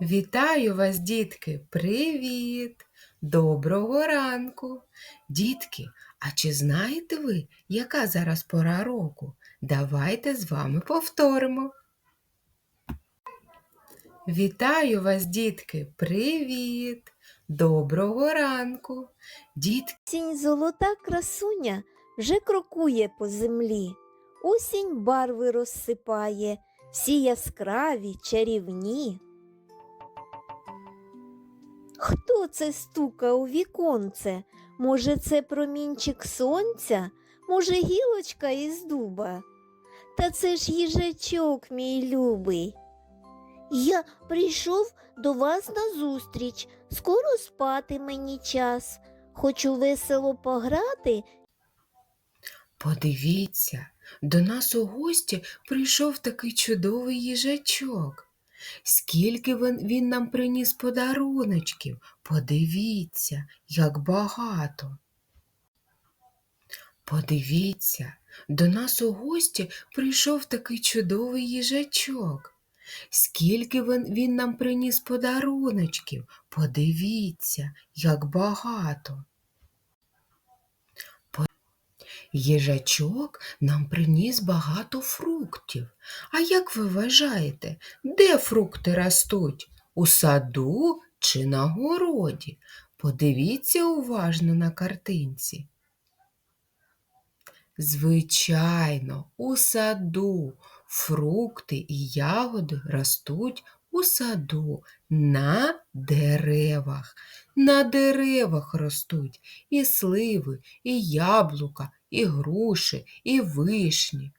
Вітаю вас, дітки! Привіт! Доброго ранку! Дітки, а чи знаєте ви, яка зараз пора року? Давайте з вами повторимо. Вітаю вас, дітки! Привіт! Доброго ранку! Дітки, Осінь золота красуня вже крокує по землі. Осінь барви розсипає, всі яскраві, чарівні. Хто це стука у віконце? Може, це промінчик сонця, може, гілочка із дуба? Та це ж їжачок, мій любий. Я прийшов до вас на зустріч. Скоро спати мені час. Хочу весело пограти. подивіться, до нас у гості прийшов такий чудовий їжачок. Скільки він, нам приніс подаруночків. Подивіться, як багато. Подивіться, до нас у гості прийшов такий чудовий їжачок. Скільки він нам приніс подаруночків. Подивіться, як багато. По- Їжачок нам приніс багато фруктів. А як ви вважаєте, де фрукти ростуть? У саду чи на городі? Подивіться уважно на картинці. Звичайно, у саду фрукти і ягоди ростуть у саду на деревах. На деревах ростуть і сливи, і яблука, і груші, і вишні.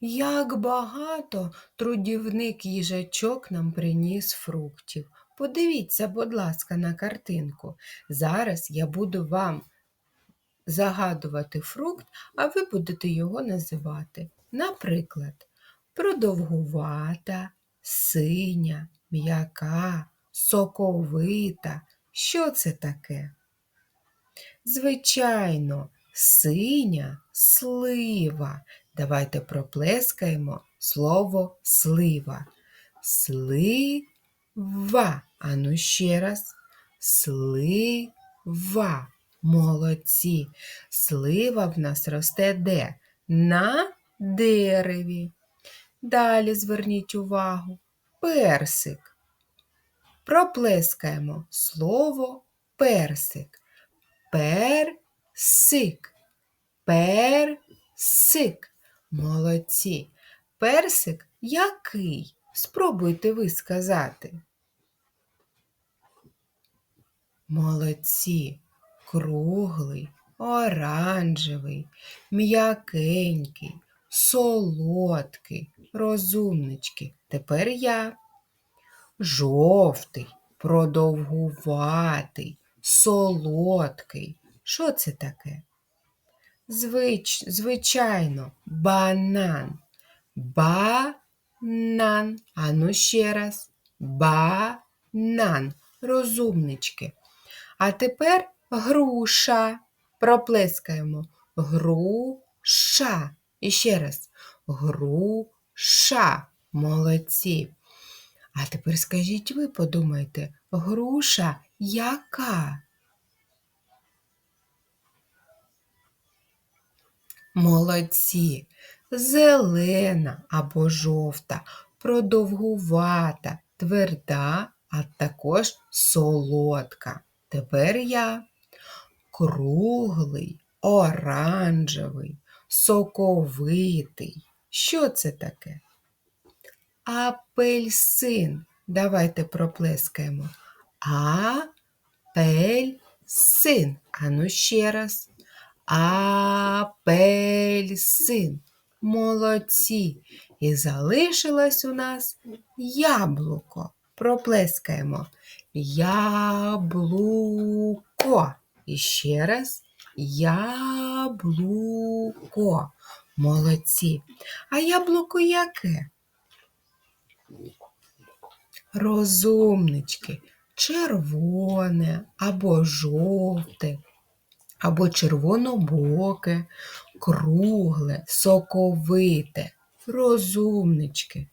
Як багато трудівник їжачок нам приніс фруктів. Подивіться, будь ласка, на картинку. Зараз я буду вам загадувати фрукт, а ви будете його називати. Наприклад, продовгувата, синя, м'яка, соковита. Що це таке? Звичайно, синя слива. Давайте проплескаємо слово слива. Слива. Ану ще раз. Слива. Молодці. Слива в нас росте де? На дереві. Далі зверніть увагу. Персик. Проплескаємо слово персик. Персик. Персик. Молодці. Персик який? Спробуйте ви сказати. Молодці. Круглий, оранжевий, м'якенький, солодкий, розумнички. Тепер я. Жовтий, продовгуватий, солодкий. Що це таке? Звич, звичайно, банан. Банан. Ану ще раз. Банан. Розумнички. А тепер груша. Проплескаємо. Груша. І ще раз. Груша. Молодці. А тепер скажіть ви, подумайте, груша яка? Молодці. Зелена або жовта, продовгувата, тверда, а також солодка. Тепер я круглий, оранжевий, соковитий. Що це таке? Апельсин. Давайте проплескаємо. Апельсин. Ану ще раз. Апельсин. Молодці. І залишилось у нас яблуко. Проплескаємо. Яблуко. І ще раз. Яблуко. Молодці. А яблуко яке? Розумнички. Червоне або жовте, або червонобоке, кругле, соковите. Розумнички.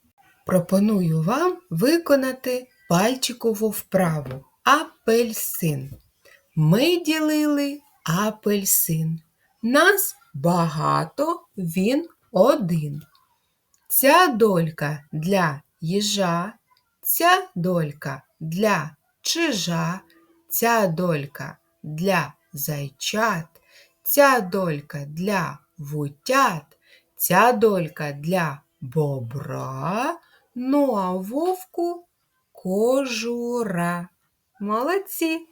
пропоную вам виконати пальчикову вправу апельсин. Ми ділили апельсин. Нас багато, він один. Ця долька для їжа, ця долька для чижа, ця долька для зайчат, ця долька для вутят, ця долька для бобра, ну а вовку кожура. Молодці!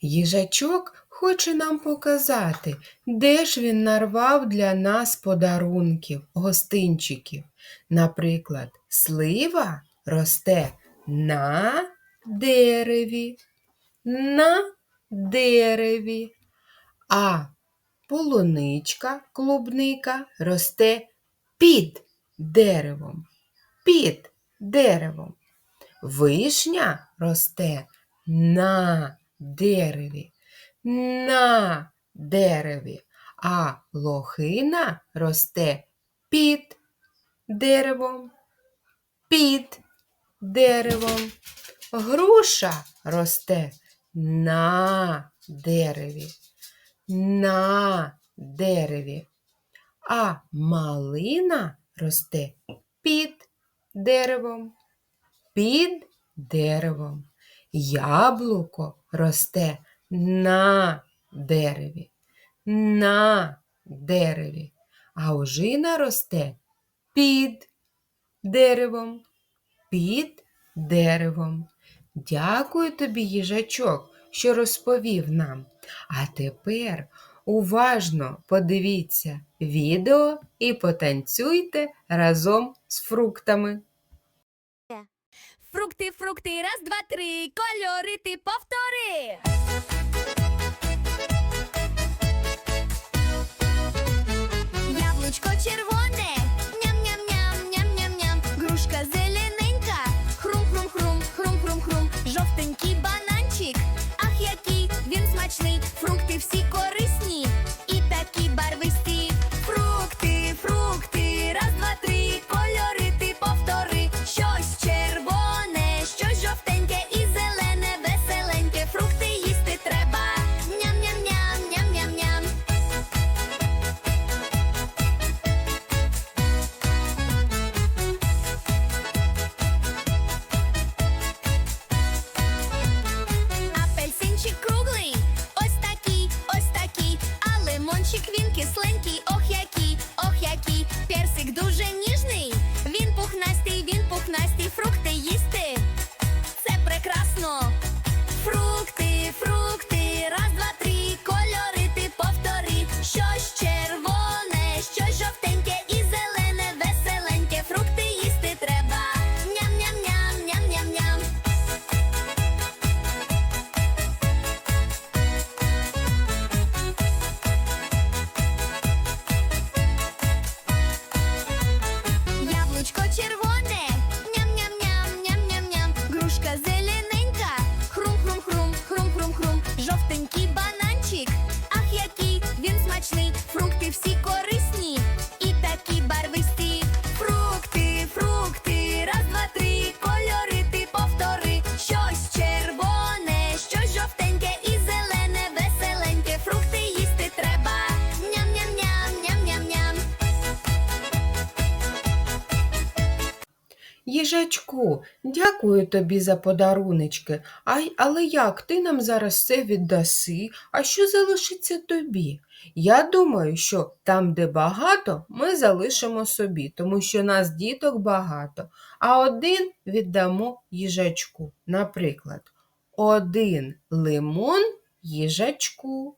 Їжачок хоче нам показати, де ж він нарвав для нас подарунків, гостинчиків. Наприклад, слива росте на дереві, на дереві, а полуничка, клубника росте під деревом, під деревом. Вишня росте на дереві, на дереві, а лохина росте під деревом, під деревом. Груша росте на дереві, на дереві, а малина росте під деревом, під деревом. Яблуко росте на дереві, на дереві, а ожина росте під деревом, під деревом. Дякую тобі, їжачок, що розповів нам. А тепер уважно подивіться відео і потанцюйте разом з фруктами. Фрукти, фрукти, раз, два, три. Кольори ти повтори. Він Їжачку, дякую тобі за подаруночки. А, але як ти нам зараз все віддаси, а що залишиться тобі? Я думаю, що там, де багато, ми залишимо собі, тому що нас діток багато, а один віддамо їжачку. Наприклад, один лимон їжачку.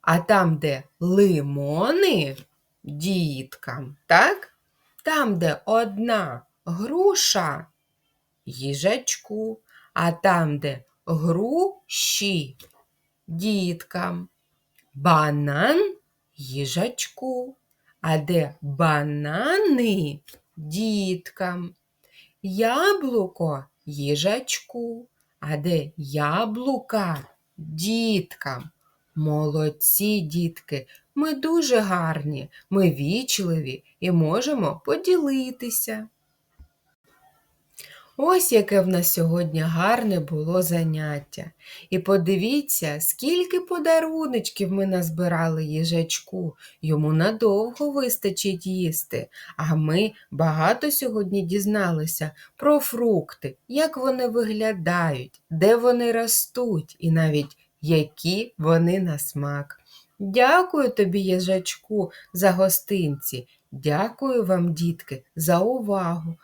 А там, де лимони діткам, так? Там, де одна груша їжачку, а там, де груші діткам, банан їжачку, а де банани діткам, яблуко їжачку, а де яблука діткам, Молодці, дітки, ми дуже гарні, ми вічливі і можемо поділитися. Ось яке в нас сьогодні гарне було заняття. І подивіться, скільки подаруночків ми назбирали їжачку. Йому надовго вистачить їсти. А ми багато сьогодні дізналися про фрукти, як вони виглядають, де вони ростуть і навіть які вони на смак. Дякую тобі, їжачку, за гостинці. Дякую вам, дітки, за увагу.